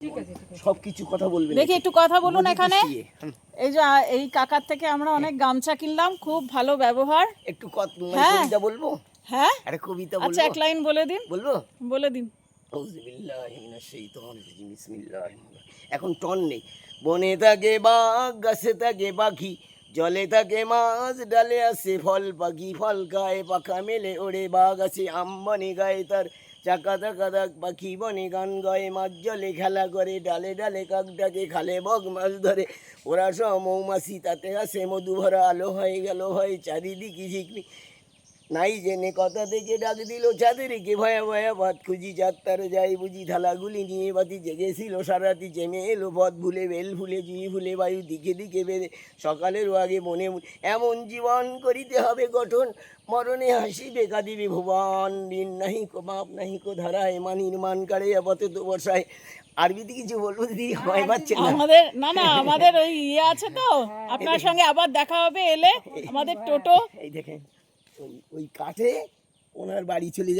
ঠিক আছে ঠিক আছে। সব কিছু কথা বলবেন দেখি একটু কথা বলুন এখানে। এই যে এই কাকার থেকে আমরা অনেক গামছা কিনলাম খুব ভালো ব্যবহার। একটু মানে হ্যাঁ। কবিতা বলব? হ্যাঁ? আরে কবিতা আচ্ছা বলব এক লাইন বলে দিন। বলব? বলে দিন। এখন টন নেই। বনে থাকে বাঘ গাছে থাকে পাখি জলে থাকে মাছ ডালে আসে ফল পাখি ফল গায়ে পাখা মেলে ওড়ে বাঘ আছে আম বনে গায়ে তার। চাকা তাকা তাক পাখি বনে গান গায়ে মাছ জলে, খেলা করে ডালে ডালে, কাক ডাকে খালে বগ মাছ ধরে। ওরা সব মৌমাছি, তাতে আসে মধু ভরা আলো হয়ে গেল হয় চারিদিকে ঝিকমি নাই জেনে কথা থেকে ডাক দিল চাঁদেরকে ভয়া ভয়া ভাত খুঁজি যাত্রার যাই বুঝি থালাগুলি নিয়ে বাতি জেগেছিল সারাতি চেমে এলো পথ ভুলে বেল ভুলে জুই ভুলে বায়ু দিকে দিকে বেড়ে সকালের আগে মনে মনে এমন জীবন করিতে হবে গঠন মরণে হাসিবে কাঁদিবে ভুবন দিন নাহি কো বাপ নাহি কো ধারা ধারায় মানির মান কাড়ে আপাতত বসায় আরবিতে কিছু বলব দিদি হয় পাচ্ছে আমাদের না না আমাদের ওই ইয়ে আছে তো আপনার সঙ্গে আবার দেখা হবে এলে আমাদের টোটো। এই দেখেন। ওই কাঠে ওনার বাড়ি চলে যাবে।